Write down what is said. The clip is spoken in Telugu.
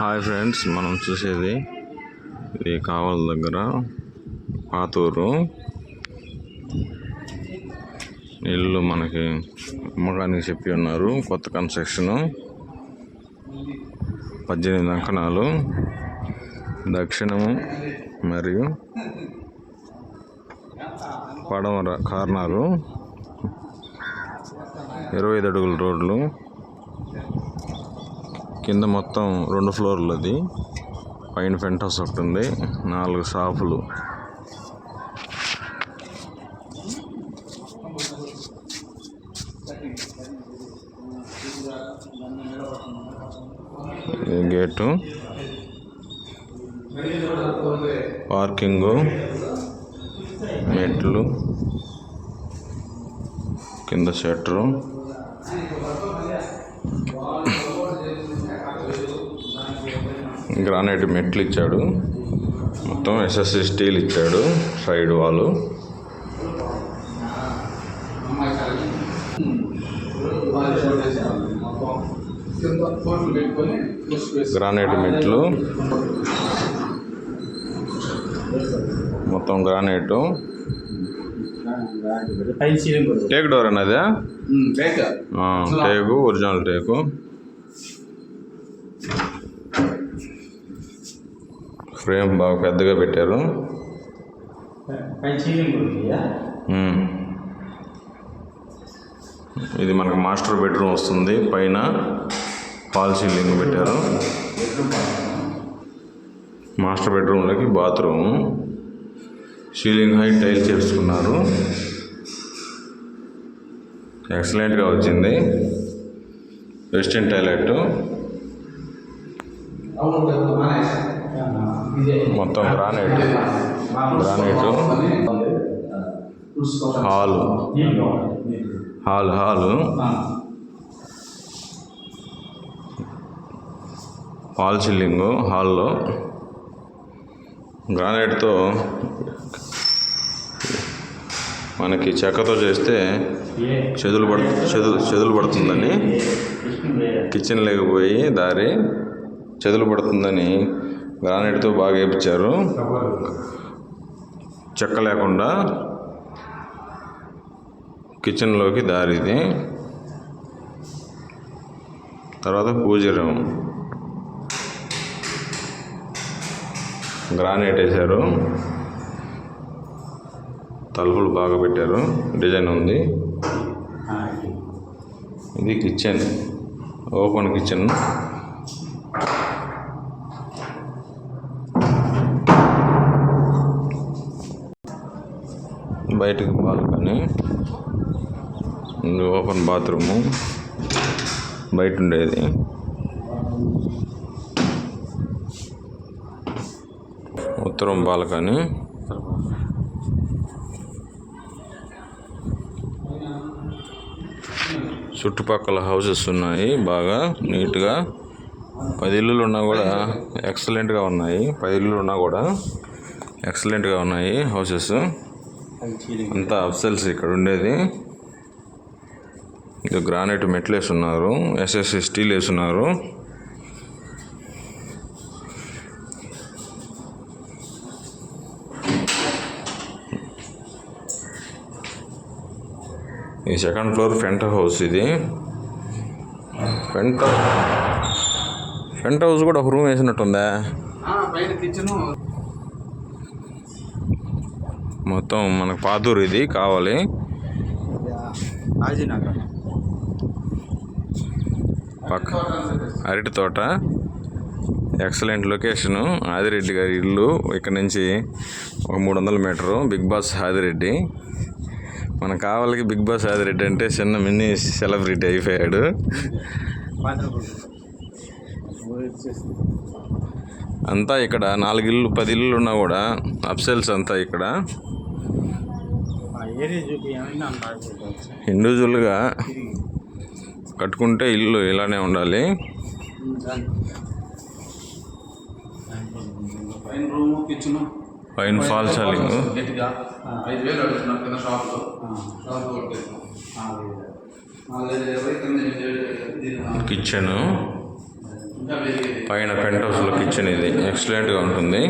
హాయ్ ఫ్రెండ్స్ మనం చూసేది ఇది కావల దగ్గర పాతూరు. ఇల్లు మనకి అమ్మకానికి చెప్పి ఉన్నారు కొత్త కన్స్ట్రక్షను పద్దెనిమిది అంకణాలు దక్షిణము మరియు పడమర కార్నరు ఇరవై ఐదు అడుగుల రోడ్లు. కింద మొత్తం రెండు ఫ్లోర్లు అది. పైన పెంట్ హౌస్ ఒకటి ఉంది. నాలుగు షాపులు. గేటు. పార్కింగు. మెట్లు. కింద షట్టరు గ్రానైట్ మెట్లు ఇచ్చాడు. మొత్తం ఎస్ఎస్సి స్టీల్ ఇచ్చాడు సైడ్ వాలు. గ్రానైట్ మెట్లు. మొత్తం గ్రానైట్. టేక్ డోర్ అన్నది? టేకు ఒరిజినల్ టేకు. ఫ్రేమ్ బాగా పెద్దగా పెట్టారు. ఇది మనకు మాస్టర్ బెడ్రూమ్ వస్తుంది. పైన ఫాల్ సీలింగ్ పెట్టారు. మాస్టర్ బెడ్రూమ్లోకి బాత్రూమ్. సీలింగ్ హైట్ టైల్ చేసుకున్నారు ఎక్సలెంట్గా వచ్చింది. వెస్టర్న్ టాయిలెట్ మొత్తం granite granite hall hall hall hall ceiling హాల్లో గ్రానైట్తో మనకి చెక్కతో చేస్తే చెదులు పడు చెదు చెదులు పడుతుందని. కిచెన్ లేకపోయి దారి. చెదులు పడుతుందని గ్రానైట్తో బాగా వేయించారు చెక్క లేకుండా కిచెన్లోకి దారి ఇది తర్వాత పూజ రూమ్ గ్రానైట్ వేశారు. తలుపులు బాగా పెట్టారు. డిజైన్ ఉంది. ఇది కిచెన్. Open kitchen. బయటకు బాల్కనీ ఇది ఓపెన్ బాత్రూము బయట ఉండేది. ఉత్తరం బాల్కనీ చుట్టుపక్కల హౌసెస్ ఉన్నాయి బాగా నీట్గా. పది ఇల్లులు ఉన్నా కూడా ఎక్సలెంట్గా ఉన్నాయి. పది ఇల్లులు ఉన్నా కూడా ఎక్సలెంట్గా ఉన్నాయి హౌసెస్. అంతా అఫ్సల్స్ ఇక్కడ ఉండేది. ఇంకా గ్రానైట్ మెట్లు వేసున్నారు ఎస్ఎస్సి స్టీల్ వేసున్నారు. ఈ సెకండ్ ఫ్లోర్ ఫ్రంట్ హౌస్ ఇది. ఫ్రంట్ ఫ్రంట్ హౌస్ కూడా ఒక రూమ్ వేసినట్టుందా? కిచెన్ మొత్తం మనకు పాతూరు ఇది కావాలి. పక్క అరటి తోట. ఎక్సలెంట్ లొకేషను ఆదిరెడ్డి గారి ఇల్లు. ఇక్కడ నుంచి ఒక మూడు వందల మీటరు. Big boss Adireddy. మన కావాలకి బిగ్ బాస్ ఆదిరెడ్డి అంటే చిన్న మినీ సెలబ్రిటీ అయిపోయాడు. అంతా ఇక్కడ నాలుగు ఇల్లు పది ఇల్లు ఉన్నా కూడా అప్సెల్స్ అంతా ఇక్కడ. ఇండివిజువల్గా కట్టుకుంటే ఇల్లు ఇలానే ఉండాలి. పైన ఫాల్ సాలింగ్. కిచెను. పైన పెంట్ హౌస్లో కిచెన్ ఇది. ఎక్సలెంట్గా ఉంటుంది.